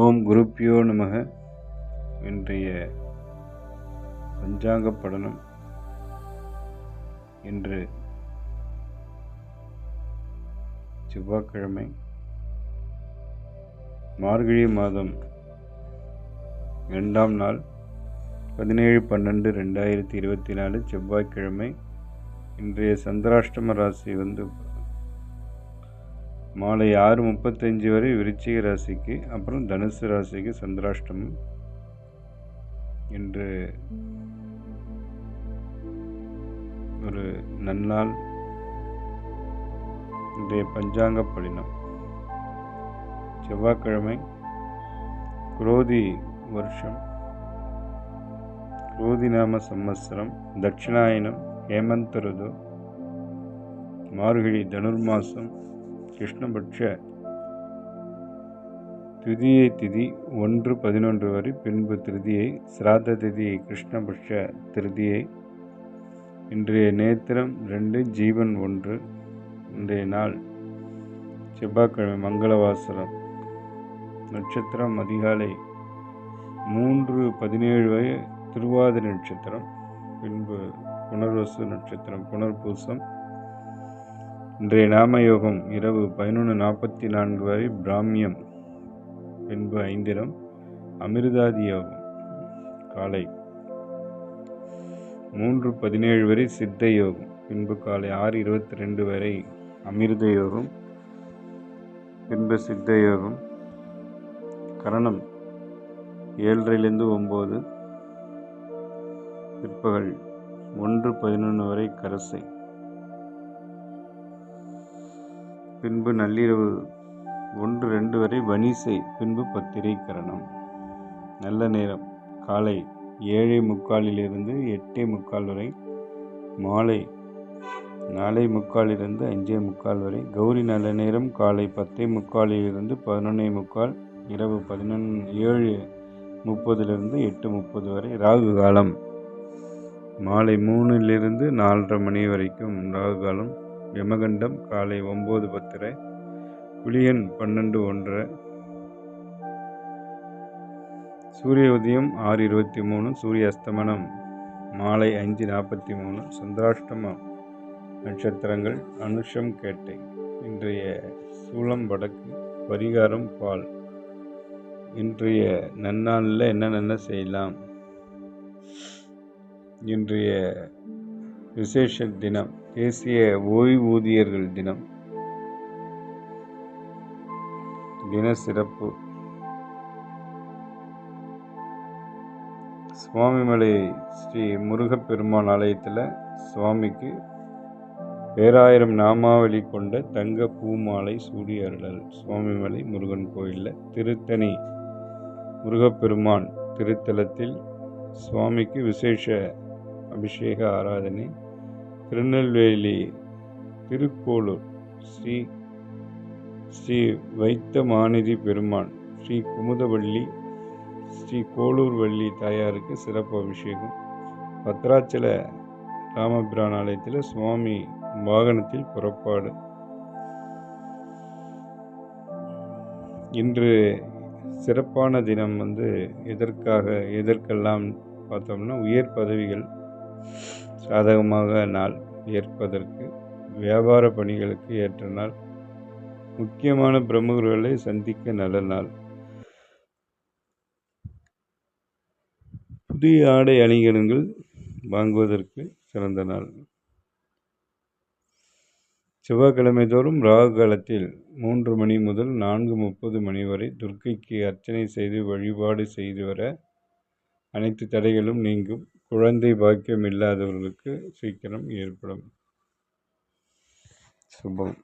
ஓம் குருப்பியோ நமக. இன்றைய பஞ்சாங்க படனம் இன்று செவ்வாய்க்கிழமை மார்கழி மாதம் இரண்டாம் நாள் பதினேழு பன்னெண்டு ரெண்டாயிரத்தி இருபத்தி நாலு செவ்வாய்க்கிழமை. இன்றைய சந்திராஷ்டம ராசி வந்து மாலை ஆறு முப்பத்தஞ்சு வரை விருச்சிக ராசிக்கு அப்புறம் தனுசு ராசிக்கு சந்திராஷ்டமம் இன்று ஒரு நன்னாள் இன்றைய பஞ்சாங்க பலினம். செவ்வாய்க்கிழமை குரோதி வருஷம். குரோதி நாம சம்வத்சரம் தட்சிணாயனம் ஹேமந்த ருது மார்கழி தனுர்மாசம் கிருஷ்ணபட்ச திருதியை திதி ஒன்று பதினொன்று வரை பின்பு திருதியை சிராத்த திதியை கிருஷ்ணபட்ச திருதியை. இன்றைய நேத்திரம் ரெண்டு ஜீவன் ஒன்று. இன்றைய நாள் செவ்வாய்க்கிழமை மங்களவாசரம். நட்சத்திரம் அதிகாலை மூன்று பதினேழு வரை திருவாதிரை நட்சத்திரம். பின்பு புனர்வசு நட்சத்திரம் புனர்பூசம். இன்றைய நாமயோகம் இரவு பதினொன்று நாற்பத்தி நான்கு வரை பிராமியம் பின்பு ஐந்திரம் அமிர்தாதி யோகம். காலை மூன்று பதினேழு வரை சித்த யோகம் பின்பு காலை ஆறு இருபத்தி ரெண்டு வரை அமிர்த யோகம் பின்பு சித்த யோகம். கரணம் ஏழரைலேருந்து ஒம்பது பிற்பகல் ஒன்று பதினொன்று வரை கரசை. பின்பு நள்ளிரவு ஒன்று ரெண்டு வரை வனிசை பின்பு பத்திரை கரணம். நல்ல நேரம். காலை ஏழை முக்காலிலிருந்து எட்டே முக்கால் வரை. மாலை நாலே முக்காலிலிருந்து அஞ்சே முக்கால் வரை. கௌரி நல்ல நேரம். காலை பத்தே முக்காலிலிருந்து பதினொன்னே முக்கால். இரவு பதினொன்று ஏழு முப்பதிலிருந்து எட்டு முப்பது வரை. ராகு காலம். மாலை மூணிலிருந்து நாலரை மணி வரைக்கும் ராகு காலம். யமகண்டம் காலை ஒம்பது பத்தரை குளியன் பன்னெண்டு ஒன்றரை சூரிய உதயம் ஆறு இருபத்தி மூணு சூரிய அஸ்தமனம் மாலை அஞ்சு நாற்பத்தி மூணு சந்திராஷ்டம நட்சத்திரங்கள் அனுஷம் கேட்டை. இன்றைய சூளம் வடக்கு பரிகாரம் பால். இன்றைய நன்னாளில் என்னென்ன செய்யலாம்? இன்றைய விசேஷ தினம். தேசிய ஓய்வூதியர்கள் தினம். தின சிறப்பு. சுவாமிமலை ஸ்ரீ முருகப்பெருமான் ஆலயத்தில் சுவாமிக்கு பேராயிரம் நாமாவளி கொண்ட தங்க பூமாலை சூடி அருளல் சுவாமிமலை முருகன் கோயிலில் திருத்தணி முருகப்பெருமான் திருத்தலத்தில் சுவாமிக்கு விசேஷ அபிஷேக ஆராதனை திருநெல்வேலி திருக்கோளூர் ஸ்ரீ ஸ்ரீ வைத்த மாநிதி பெருமான் ஸ்ரீ குமுதவள்ளி ஸ்ரீ கோளூர் வள்ளி தாயாருக்கு சிறப்பு அபிஷேகம். பத்ராச்சல ராமபிரான் ஆலயத்தில் சுவாமி வாகனத்தில் புறப்பாடு. இன்று சிறப்பான தினம் வந்து எதற்காக எதற்கெல்லாம் பார்த்தோம்னா உயர் பதவிகள் சாதகமாக நாள் ஏற்பதற்கு வியாபார பணிகளுக்கு ஏற்ற நாள் முக்கியமான பிரமுகர்களை சந்திக்க நல்ல நாள். புதிய ஆடை அணிகலன்கள் வாங்குவதற்கு சிறந்த நாள். செவ்வாய்க்கிழமை தோறும் ராகு காலத்தில் மூன்று மணி முதல் நான்கு முப்பது மணி வரை துர்க்கைக்கு அர்ச்சனை செய்து வழிபாடு செய்து வர அனைத்து தடைகளும் நீங்கும். குழந்தை பாக்கியம் இல்லாதவர்களுக்கு சீக்கிரம் ஏற்படும். சுபம்.